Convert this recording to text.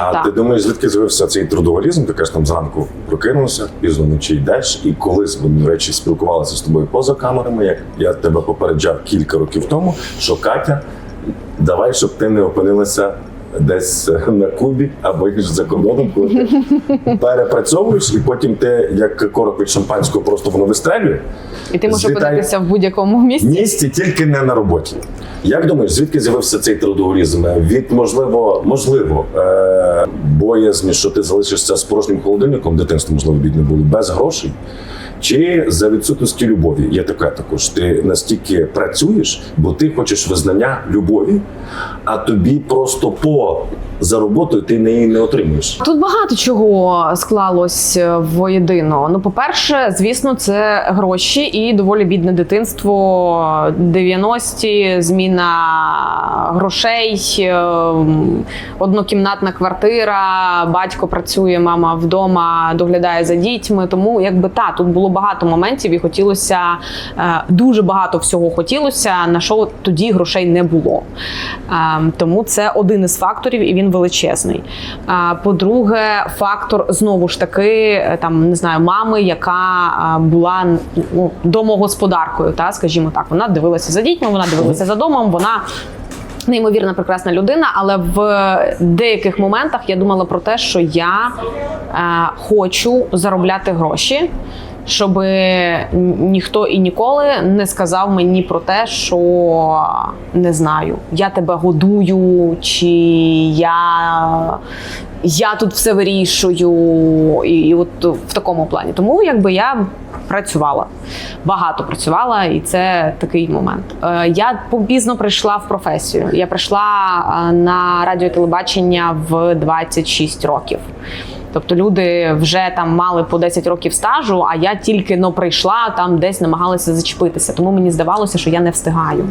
А Так. ти думаєш, звідки з'явився цей трудоголізм? Ти кажеш, там зранку прокинувся, пізно вночі йдеш, і колись ми, до речі, спілкувалися з тобою поза камерами, як я тебе попереджав кілька років тому, що Катя, давай, щоб ти не опинилася десь на Кубі або ж за кордоном, коли ти перепрацьовуєш, і потім ти, як корок від шампанського, просто воно вистрелює. І ти можеш опинитися в будь-якому місці. Місці тільки не на роботі. Як думаєш, звідки з'явився цей трудоголізм? Від можливо, можливо, е- боязні, що ти залишишся з порожнім холодильником, в дитинстві, можливо, бідне було, без грошей. Чи за відсутності любові є така також. Ти настільки працюєш, бо ти хочеш визнання любові, а тобі просто по за роботою ти неї не отримуєш. Тут багато чого склалось е, воєдино. Ну, по-перше, звісно, це гроші і доволі бідне дитинство. 90-ті, зміна грошей, е, однокімнатна квартира, батько працює, мама вдома доглядає за дітьми. Тому якби та тут було багато моментів, і хотілося е, дуже багато всього хотілося, на що тоді грошей не було. Е, Тому це один із факторів, і він величезний. А, По-друге, фактор знову ж таки е, там не знаю, мами, яка була ну, домогосподаркою, та скажімо так, вона дивилася за дітьми, вона дивилася за домом, вона. Неймовірно прекрасна людина, але в деяких моментах я думала про те, що я е, хочу заробляти гроші, щоб ніхто і ніколи не сказав мені про те, що не знаю, я тебе годую, чи я, я тут все вирішую, і, і от в такому плані. Тому якби я працювала, багато працювала, і це такий момент. Е, Я пізно прийшла в професію. Я прийшла е, на радіо телебачення в 26 років. Тобто люди вже там мали по 10 років стажу, а я тільки но прийшла там, десь намагалася зачепитися. Тому мені здавалося, що я не встигаю.